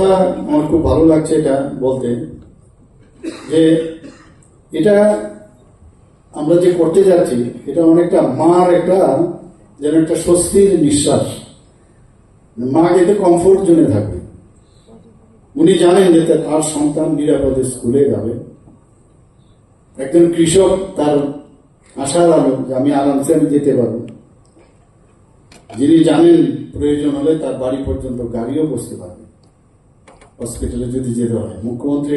কথা আমার খুব ভালো লাগছে এটা বলতে, যে এটা আমরা যে করতে যাচ্ছি, এটা অনেকটা মার একটা, যেন একটা স্বস্তির নিঃশ্বাস। মা এতে কমফোর্ট জোনে থাকবে। উনি জানেন যে তার সন্তান নিরাপদে স্কুলে যাবে। একজন কৃষক তার আশার আলো, যে আমি আরামসে আমি যেতে পারব। যিনি জানেন প্রয়োজন হলে তার বাড়ি পর্যন্ত গাড়িও বসতে পারবে। হসপিটালে যদি যেতে হয়। মুখ্যমন্ত্রী,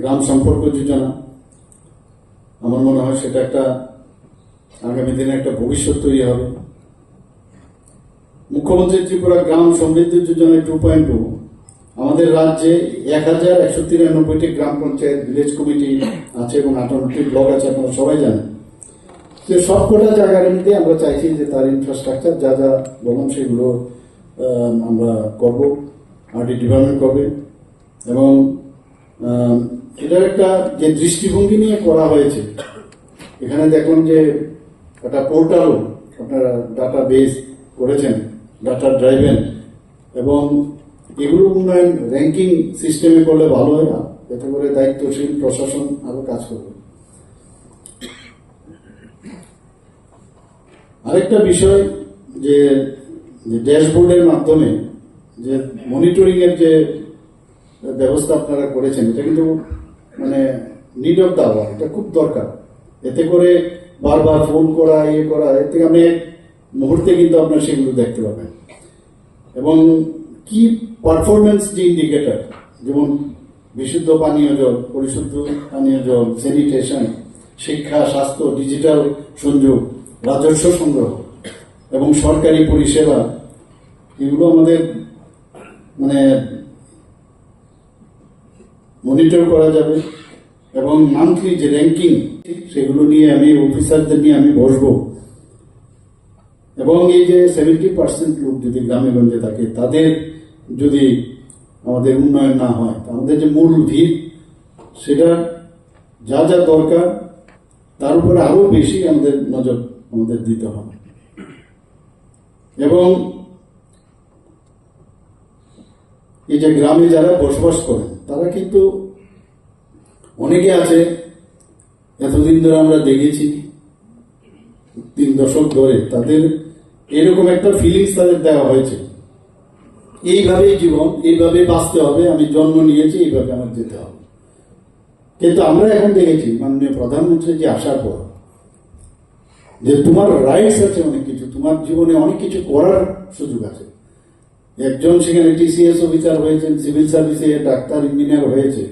গ্রাম সম্পর্ক যোজনা, আমার মনে হয় সেটা একটা আগামী দিনে একটা ভবিষ্যৎ তৈরি হবে। মুখ্যমন্ত্রী, Tripura Gram Samriddhi Yojana two point two আমাদের রাজ্যে এক হাজার একশো তিরানব্বইটি গ্রাম পঞ্চায়েত ভিলেজ কমিটি আছে এবং আটান্নটি ব্লক আছে, আপনারা সবাই জানেন। যে সবকটা জায়গার মধ্যে আমরা চাইছি যে তার ইনফ্রাস্ট্রাকচার যা যা বলুন সেগুলো আমরা করব আরডি ডিপার্টমেন্ট করবে। এবং এটার একটা যে দৃষ্টিভঙ্গি নিয়ে করা হয়েছে, এখানে দেখুন যে একটা পোর্টালও আপনারা ডাটা বেস করেছেন ডাটা ড্রাইভেন এবং এগুলো উন্নয়ন র্যাঙ্কিং সিস্টেমে করলে ভালো হয় না, এতে করে দায়িত্বশীল প্রশাসন আরও কাজ করবে। আরেকটা বিষয় যে ড্যাশবোর্ডের মাধ্যমে যে মনিটরিং এর যে ব্যবস্থা আপনারা করেছেন, এটা কিন্তু মানে নিড অফ এটা খুব দরকার। এতে করে বারবার ফোন করা ইয়ে করা আপনি এক মুহূর্তে কিন্তু আপনার সেগুলো দেখতে পাবেন। এবং কি পারফরমেন্স যে ইন্ডিকেটর যেমন বিশুদ্ধ পানীয় জল, পরিশুদ্ধ পানীয় জল স্যানিটেশন শিক্ষা, স্বাস্থ্য ডিজিটাল সংযোগ, রাজস্ব সংগ্রহ, এবং সরকারি পরিষেবা, এগুলো আমাদের মানে মনিটর করা যাবে। এবং মান্থলি যে র্যাঙ্কিং সেগুলো নিয়ে আমি অফিসারদের নিয়ে আমি বসবো। এবং এই যে সেভেন্টি পার্সেন্ট লোক যদি গ্রামে গঞ্জে থাকে, তাদের যদি আমাদের উন্নয়ন না হয় আমাদের যে মূল ভিত সেটা যা যা দরকার, তার উপরে আরও বেশি আমাদের নজর আমাদের দিতে হবে। এবং এই যে গ্রামে যারা বসবাস করেন তারা কিন্তু অনেকে আছে, এতদিন ধরে আমরা দেখেছি, তিন দশক ধরে তাদের এরকম একটা ফিলিংস তাদের দেওয়া হয়েছে। এইভাবেই জীবন এইভাবে বাঁচতে হবে, আমি জন্ম নিয়েছি, এইভাবে আমার যেতে হবে। কিন্তু আমরা এখন দেখেছি, মাননীয় প্রধানমন্ত্রী যে আসার পর, যে তোমার রাইটস আছে অনেক কিছু, তোমার জীবনে অনেক কিছু করার সুযোগ আছে। একজন সেখানে টিসিএস অফিসার হয়েছেন সিভিল সার্ভিসে ডাক্তার ইঞ্জিনিয়ার হয়েছে।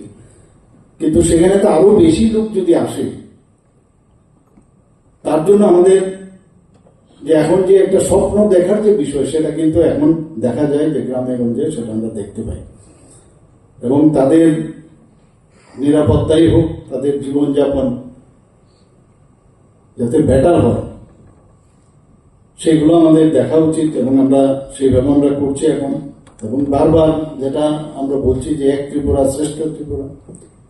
কিন্তু সেখানে তো আরও বেশি লোক যদি আসে, তার জন্য আমাদের যে এখন যে একটা স্বপ্ন দেখার যে বিষয়, সেটা কিন্তু এখন দেখা যায় যে গ্রামে গঞ্জে, সেটা আমরা দেখতে পাই। এবং তাদের নিরাপত্তাই হোক, তাদের জীবনযাপন যাতে বেটার হয়। সেগুলো আমাদের দেখা উচিত এবং আমরা সেইভাবে আমরা করছি এখন। এবং বারবার যেটা আমরা বলছি যে এক ত্রিপুরা শ্রেষ্ঠ ত্রিপুরা,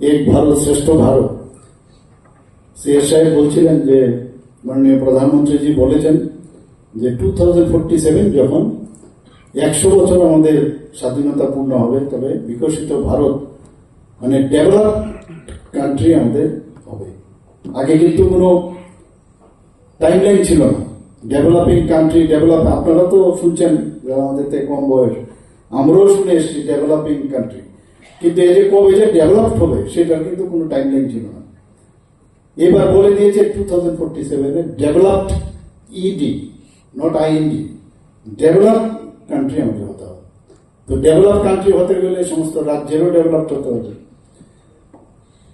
এক ভারত শ্রেষ্ঠ ভারত। সিএস সাহেব বলছিলেন যে, মাননীয় প্রধানমন্ত্রীজি বলেছেন যে টু থাউজেন্ড ফোরটি সেভেন যখন একশো বছর আমাদের স্বাধীনতা পূর্ণ হবে, তবে বিকশিত ভারত মানে ডেভেলপ কান্ট্রি আমাদের হবে। আগে কিন্তু কোনো টাইমলাইন ছিল না। ডেভেলপিং কান্ট্রি ডেভেলপ আপনারা তো শুনছেন আমাদের থেকে কম বয়স। আমরাও শুনে এসেছি ডেভেলপিং কান্ট্রি কিন্তু এই যে কবে যে ডেভেলপ হবে, সেটার কিন্তু কোনো টাইমলাইন ছিল না। এবার বলে দিয়েছে টু থাউজেন্ড ফোরটি সেভেনে ডেভেলপড ইডি নট আইএনডি ডেভেলপ কান্ট্রি আমাদের হতে হবে। তো ডেভেলপ কান্ট্রি হতে গেলে সমস্ত রাজ্যেরও ডেভেলপড হতে হবে।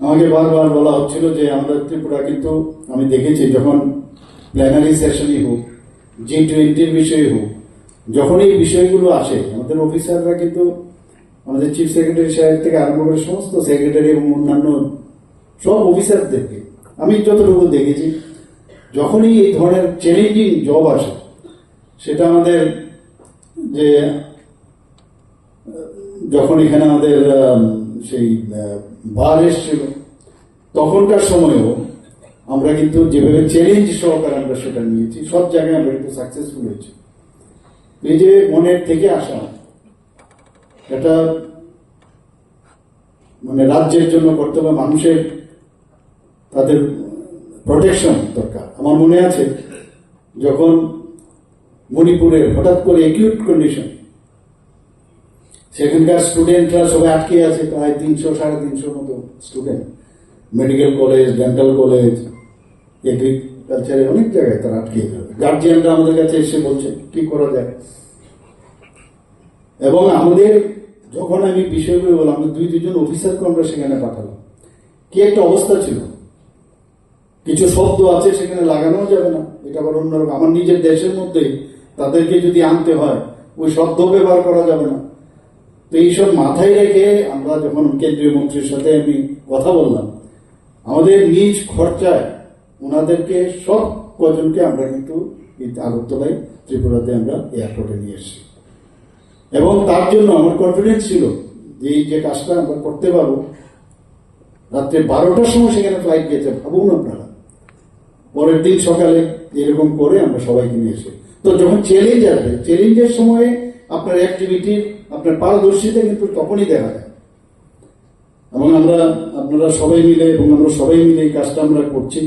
আমাকে বারবার বলা হচ্ছিল যে আমাদের ত্রিপুরা কিন্তু, আমি দেখেছি যখন প্ল্যানারি সেশনই হোক জি টোয়েন্টির বিষয় হোক যখন এই বিষয়গুলো আসে, আমাদের অফিসাররা কিন্তু আমাদের চিফ সেক্রেটারি সাহেব থেকে আরম্ভ করে সমস্ত সেক্রেটারি এবং অন্যান্য সব অফিসারদেরকে আমি যতটুকু দেখেছি, যখনই এই ধরনের চ্যালেঞ্জিং জব আসে, সেটা আমাদের যে, যখন এখানে আমাদের সেই বার এসছিল, তখনকার সময়েও আমরা কিন্তু যেভাবে চ্যালেঞ্জ সহকারে আমরা সেটা নিয়েছি, সব জায়গায় আমরা কিন্তু সাকসেসফুল হয়েছি। যে মনের থেকে আসা, এটা মানে রাজ্যের জন্য করতে হবে, মানুষের তাদের প্রোটেকশন দরকার। আমার মনে আছে, যখন মণিপুরে হঠাৎ করে একিউট কন্ডিশন সেখানকার স্টুডেন্টরা সবাই আটকে আছে, প্রায় তিনশো, সাড়ে তিনশোর মতো student medical college dental college এগ্রিকালচারে অনেক জায়গায় তারা আটকে যাবে। গার্জিয়ানরা আমাদের কাছে এসে বলছে, কি করা যায়? এবং আমাদের, যখন আমি বিষয়গুলো বললাম দুই দুজন অফিসারকে আমরা সেখানে পাঠালাম। কি একটা অবস্থা ছিল? কিছু শব্দ আছে সেখানে লাগানো যাবে না। এটা আবার অন্যরকম আমার নিজের দেশের মধ্যে তাদেরকে যদি আনতে হয়, ওই শব্দ ব্যবহার করা যাবে না। তো এইসব মাথায় রেখে আমরা যখন কেন্দ্রীয় মন্ত্রীর সাথে আমি কথা বললাম, আমাদের নিজ খরচায় ওনাদেরকে সব কজনকে আমরা কিন্তু আগরতলায় ত্রিপুরাতে আমরা এয়ারপোর্টে নিয়ে এসেছি। এবং তার জন্য আমার কনফিডেন্স ছিল যে এই যে কাজটা আমরা করতে পারব, রাত্রে বারোটার সময় সেখানে ফ্লাইট গেছে ভাবুন আপনারা। পরের দিন সকালে এরকম করে আমরা সবাইকে নিয়ে এসে তো যখন চ্যালেঞ্জ আসবে চ্যালেঞ্জের সময়ে আপনার অ্যাক্টিভিটি আপনার পারদর্শিতা কিন্তু তখনই দেখা যায়। এবং আমরা, আপনারা সবাই মিলে এবং আমরা সবাই মিলে এই কাজটা আমরা করছি।